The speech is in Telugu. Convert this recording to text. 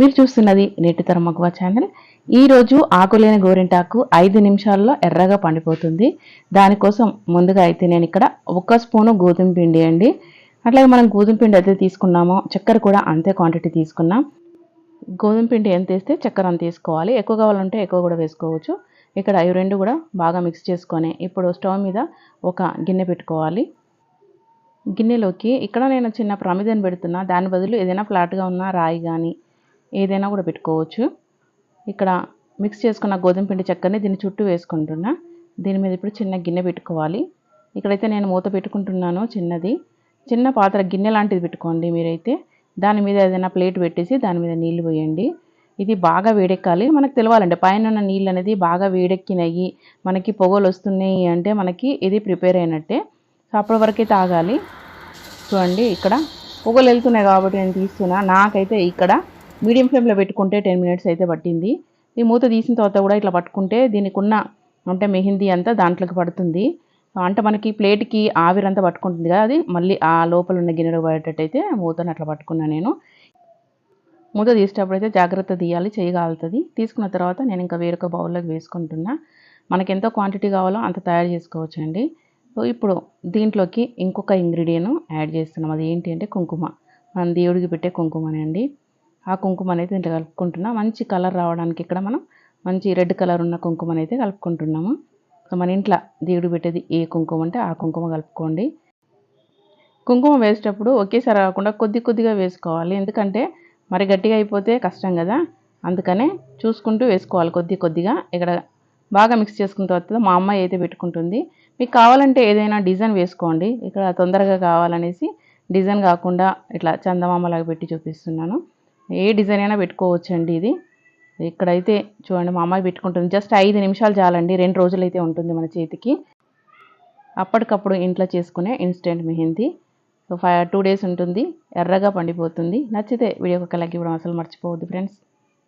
మీరు చూస్తున్నది నేటితరం మగువ ఛానల్. ఈరోజు ఆకులేని గోరింటాకు ఐదు నిమిషాల్లో ఎర్రగా పండిపోతుంది. దానికోసం ముందుగా అయితే నేను ఇక్కడ ఒక స్పూను గోధుమ పిండి అండి. అట్లాగే మనం గోధుమ పిండి అయితే తీసుకున్నామో చక్కెర కూడా అంతే క్వాంటిటీ తీసుకున్నాం. గోధుమ పిండి ఎంత వేస్తే చక్కెర అంత తీసుకోవాలి ఎక్కువ కావాలంటే ఎక్కువ కూడా వేసుకోవచ్చు. ఇక్కడ ఇవి రెండు కూడా బాగా మిక్స్ చేసుకొని ఇప్పుడు స్టవ్ మీద ఒక గిన్నె పెట్టుకోవాలి. గిన్నెలోకి ఇక్కడ నేను చిన్న ప్రమిదను పెడుతున్నా. దాని బదులు ఏదైనా ఫ్లాట్గా ఉన్న రాయి కానీ ఏదైనా కూడా పెట్టుకోవచ్చు. ఇక్కడ మిక్స్ చేసుకున్న గోధుమ పిండి చక్కెరని దీని చుట్టూ వేసుకుంటున్నా. దీని మీద ఇప్పుడు చిన్న గిన్నె పెట్టుకోవాలి. ఇక్కడైతే నేను మూత పెట్టుకుంటున్నాను చిన్నది. చిన్న పాత్ర గిన్నె లాంటిది పెట్టుకోండి మీరైతే. దాని మీద ఏదైనా ప్లేట్ పెట్టేసి దాని మీద నీళ్ళు పోయండి. ఇది బాగా వేడెక్కాలి. మనకు తెలవాలండి పైన ఉన్న నీళ్ళు అనేది బాగా వేడెక్కినాయి మనకి పొగలు వస్తున్నాయి అంటే మనకి ఇది ప్రిపేర్ అయినట్టే. సో అప్పటి వరకే తాగాలి. చూడండి ఇక్కడ పొగలు వెళ్తున్నాయి కాబట్టి నేను తీస్తున్నా. నాకైతే ఇక్కడ మీడియం ఫ్లేమ్లో పెట్టుకుంటే టెన్ మినిట్స్ అయితే పట్టింది. ఈ మూత తీసిన తర్వాత కూడా ఇట్లా పట్టుకుంటే దీనికి ఉన్న అంటే మెహిందీ అంతా దాంట్లోకి పడుతుంది. అంటే మనకి ప్లేట్కి ఆవిరంతా పట్టుకుంటుంది కదా అది మళ్ళీ ఆ లోపల ఉన్న గిన్నెలో పడేటట్టయితే మూతను అట్లా పట్టుకున్నాను నేను. మూత తీసేటప్పుడు అయితే జాగ్రత్త తీయాలి చేయగలుగుతుంది తీసుకున్న తర్వాత నేను ఇంకా వేరొక బౌల్లోకి వేసుకుంటున్నా. మనకి ఎంత క్వాంటిటీ కావాలో అంత తయారు చేసుకోవచ్చండి. సో ఇప్పుడు దీంట్లోకి ఇంకొక ఇంగ్రీడియంట్ యాడ్ చేస్తున్నాం. అది ఏంటి అంటే కుంకుమ. మనం దేవుడికి పెట్టే కుంకుమనే అండి. ఆ కుంకుమ అనేది దీంట్లో కలుపుకుంటున్నా. మంచి కలర్ రావడానికి ఇక్కడ మనం మంచి రెడ్ కలర్ ఉన్న కుంకుమనైతే అయితే కలుపుకుంటున్నాము. సో మన ఇంట్లో దేవుడు పెట్టేది ఏ కుంకుమ అంటే ఆ కుంకుమ కలుపుకోండి. కుంకుమ వేసేటప్పుడు ఒకేసారి కాకుండా కొద్ది కొద్దిగా వేసుకోవాలి. ఎందుకంటే మరి గట్టిగా అయిపోతే కష్టం కదా. అందుకనే చూసుకుంటూ వేసుకోవాలి కొద్ది కొద్దిగా. ఇక్కడ బాగా మిక్స్ చేసుకున్న తర్వాత మా అమ్మాయి అయితే పెట్టుకుంటుంది మీకు కావాలంటే ఏదైనా డిజైన్ వేసుకోండి. ఇక్కడ తొందరగా కావాలనేసి డిజైన్ కాకుండా ఇట్లా చందమామలాగా పెట్టి చూపిస్తున్నాను. ఏ డిజైన్ అయినా పెట్టుకోవచ్చండి ఇది. ఇక్కడైతే చూడండి మా అమ్మాయి పెట్టుకుంటుంది. జస్ట్ ఐదు నిమిషాలు చాలండి. రెండు రోజులైతే ఉంటుంది మన చేతికి. అప్పటికప్పుడు ఇంట్లో చేసుకునే instant mehndi. So five two days ఉంటుంది. ఎర్రగా పండిపోతుంది. నచ్చితే వీడియో ఒక లైక్ ఇవ్వడం అసలు మర్చిపోవద్దు ఫ్రెండ్స్.